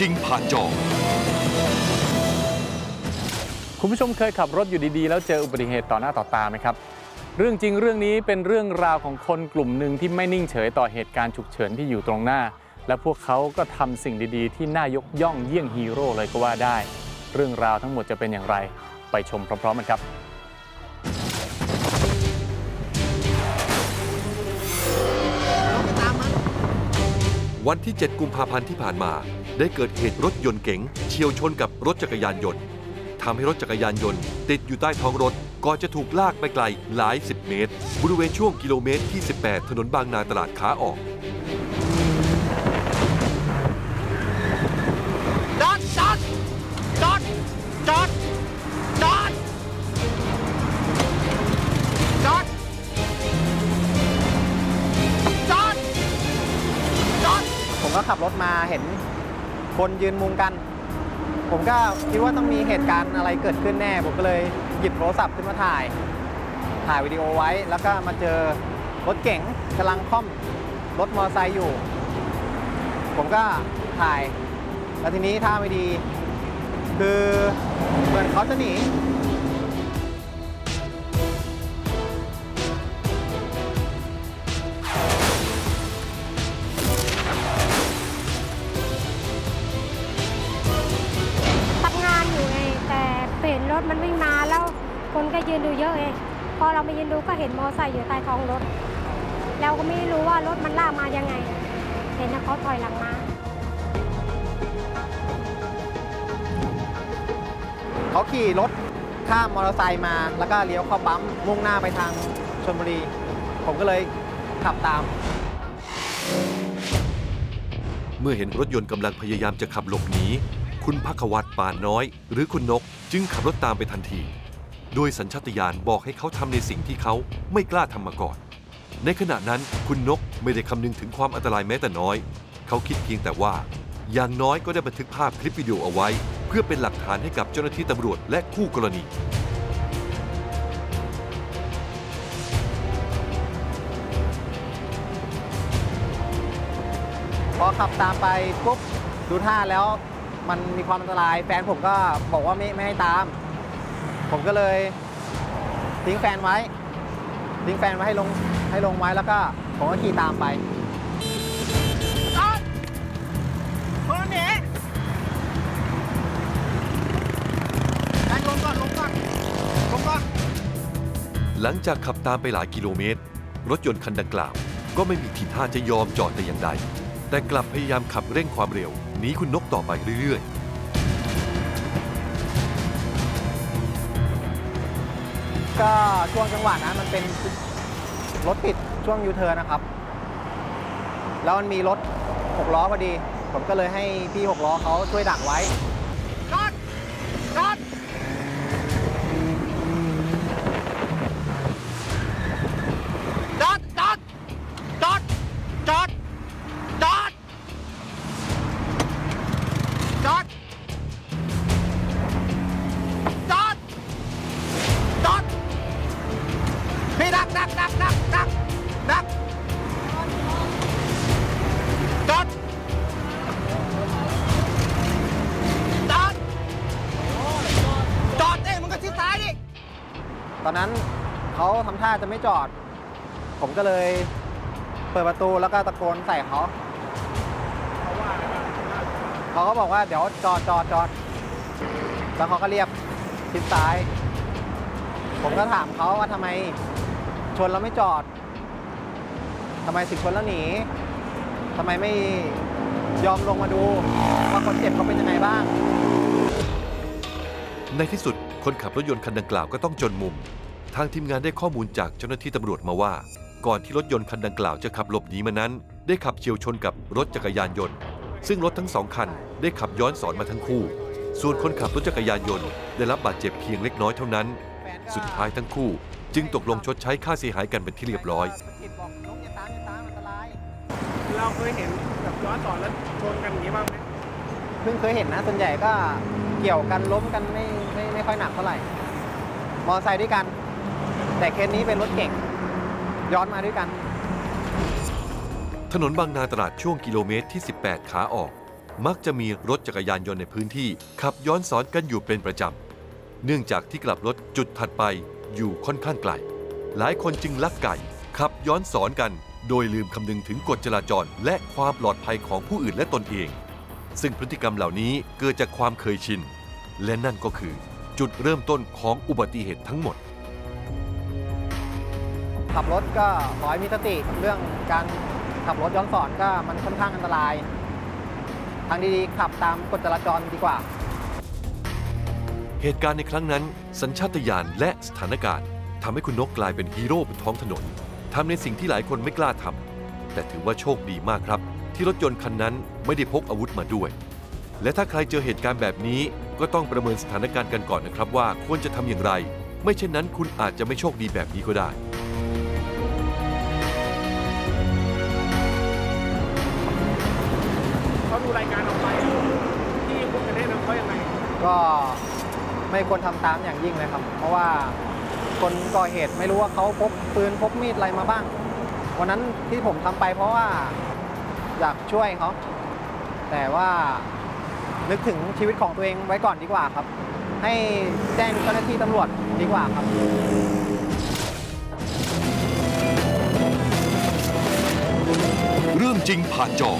จริงผ่านจอ คุณผู้ชมเคยขับรถอยู่ดีๆ แล้วเจออุบัติเหตุต่อหน้าต่อตาไหมครับ เรื่องจริงเรื่องนี้เป็นเรื่องราวของคนกลุ่มหนึ่งที่ไม่นิ่งเฉยต่อเหตุการณ์ฉุกเฉินที่อยู่ตรงหน้า และพวกเขาก็ทำสิ่งดีๆ ที่น่ายกย่องเยี่ยงฮีโร่เลยก็ว่าได้ เรื่องราวทั้งหมดจะเป็นอย่างไร ไปชมพร้อมๆกันครับวันที่ 7 กุมภาพันธ์ที่ผ่านมา ได้เกิดเหตุรถยนต์เก๋งเฉียวชนกับรถจักรยานยนต์ทำให้รถจักรยานยนต์ ติดอยู่ใต้ท้องรถก่อนจะถูกลากไปไกลหลาย 10 เมตร บริเวณช่วงกิโลเมตรที่ 18 ถนนบางนาตลาดขาออกจอดจอดจอดจอดจอดจอดจอดผมก็ขับรถมาเห็น คนยืนมุงกัน ผมก็คิดว่าต้องมีเหตุการณ์อะไรเกิดขึ้นแน่ ผมก็เลยหยิบโทรศัพท์ขึ้นมาถ่าย ถ่ายวิดีโอไว้ แล้วก็มาเจอรถเก๋งกำลังคล่อมรถมอเตอร์ไซค์อยู่ ผมก็ถ่าย แล้วทีนี้ท่าไม่ดี คือเหมือนเขาจะหนี งมาแล้วคนก็ยืนดูเยอะเองพอเราไปยืนดูก็เห็นมอไซค์อยู่ใต้ท้องรถเราก็ไม่รู้ว่ารถมันลากมายังไง เห็นนะเขาถอยหลังมาเขาขี่รถข้ามมอเตอร์ไซค์มา แล้วก็เลี้ยวเข้าปั๊มมุ่งหน้าไปทางชลบุรี ผมก็เลยขับตาม เมื่อเห็นรถยนต์กำลังพยายามจะขับหลบหนี คุณพักวัตรป่านน้อย หรือคุณนกจึงขับรถตามไปทันที โดยสัญชาตญาณบอกให้เขาทำในสิ่งที่เขาไม่กล้าทำมาก่อน ในขณะนั้นคุณนกไม่ได้คำนึงถึงความอันตรายแม้แต่น้อย เขาคิดเพียงแต่ว่า อย่างน้อยก็ได้บันทึกภาพคลิปวิดีโอเอาไว้ เพื่อเป็นหลักฐานให้กับเจ้าหน้าที่ตำรวจและคู่กรณีพอขับตามไปปุ๊บดูท่าแล้ว มันมีความอันตรายแฟนผมก็บอกว่าไม่ไม่ให้ตาม ผมก็เลยทิ้งแฟนไว้ ทิ้งแฟนไว้ให้ลงให้ลงไว้แล้วก็ผมก็ขี่ตามไปจอดคนหนีแรงลงก่อนลงก่อนลงก่อนหลังจากขับตามไปหลายกิโลเมตร รถยนต์คันดังกล่าว ก็ไม่มีทีท่าจะยอมจอดแต่อย่างใด แต่กลับพยายามขับเร่งความเร็วห นี้คุณนกต่อไปเรื่อยๆก็ช่วงจังหวะนั้นมันเป็นรถติดช่วงยูเทิร์นนะครับ แล้วมันมีรถหกล้อพอดี ผมก็เลยให้พี่หกล้อเขาช่วยดักไว้ ดักดักดักดักดักดักจอดจอดจอดเอ้มึงก็ชิดซ้ายดิตอนนั้นเขาทำท่าจะไม่จอด ผมก็เลยเปิดประตูแล้วก็ตะโกนใส่เขาเขาก็บอกว่าเดี๋ยวจอดจอดจอดแล้วเขาก็เรียกชิดซ้าย ผมก็ถามเขาว่าทำไม ชนแล้วไม่จอดทำไมถึงชนแล้วหนีทำไมไม่ยอมลงมาดูว่าคนเจ็บเขาเป็นยังไงบ้าง ในที่สุดคนขับรถยนต์คันดังกล่าวก็ต้องจนมุม ทางทีมงานได้ข้อมูลจากเจ้าหน้าที่ตำรวจมาว่า ก่อนที่รถยนต์คันดังกล่าวจะขับหลบหนีมานั้น ได้ขับเฉียวชนกับรถจักรยานยนต์ ซึ่งรถทั้งสองคันได้ขับย้อนสอนมาทั้งคู่ ส่วนคนขับรถจักรยานยนต์ ได้รับบาดเจ็บเพียงเล็กน้อยเท่านั้น สุดท้ายทั้งคู่ จึงตกลงชดใช้ค่าเสียหายกันเป็นที่เรียบร้อย เราเคยเห็นแบบย้อนสอนแล้วชนกันอย่างนี้บ้างไหมเพิ่งเคยเห็นนะส่วนใหญ่ก็เกี่ยวกันล้มกันไม่ไม่ไม่ค่อยหนักเท่าไหร่ มอเตอร์ไซค์ด้วยกัน แต่เคสนี้เป็นรถเก่ง ย้อนมาด้วยกัน ถนนบางนาตราดช่วงกิโลเมตรที่ 18 ขาออก มักจะมีรถจักรยานยนต์ในพื้นที่ ขับย้อนสอนกันอยู่เป็นประจำ เนื่องจากที่กลับรถจุดถัดไป อยู่ค่อนข้างไกล หลายคนจึงลักไก่ ขับย้อนสอนกัน โดยลืมคำนึงถึงกฎจราจร และความปลอดภัยของผู้อื่นและตนเอง ซึ่งพฤติกรรมเหล่านี้เกิดจากความเคยชิน และนั่นก็คือ จุดเริ่มต้นของอุบัติเหตุทั้งหมดขับรถก็ขอให้มีสติเรื่องการขับรถย้อนสอนก็มันค่อนข้างอันตราย ทางดีๆขับตามกฎจราจรดีกว่า เหตุการณ์ในครั้งนั้น สัญชาตญาณและสถานการณ์ทำให้คุณนกกลายเป็นฮีโร่บนท้องถนนทำในสิ่งที่หลายคนไม่กล้าทำแต่ถือว่าโชคดีมากครับ ที่รถยนต์คันนั้นไม่ได้พกอาวุธมาด้วย และถ้าใครเจอเหตุการณ์แบบนี้ ก็ต้องประเมินสถานการณ์กันก่อนนะครับว่าควรจะทำอย่างไร ไม่เช่นนั้นคุณอาจจะไม่โชคดีแบบนี้ก็ได้เขาดูรายการออกไปที่คุณจะแนะนำเขายังไงก็ ไม่ควรทำตามอย่างยิ่งเลยครับ เพราะว่าคนก่อเหตุไม่รู้ว่าเขาพกปืนพกมีดอะไรมาบ้าง วันนั้นที่ผมทำไปเพราะว่าอยากช่วยเขาแต่ว่านึกถึงชีวิตของตัวเองไว้ก่อนดีกว่าครับ ให้แจ้งเจ้าหน้าที่ตำรวจดีกว่าครับเรื่องจริงผ่านจอ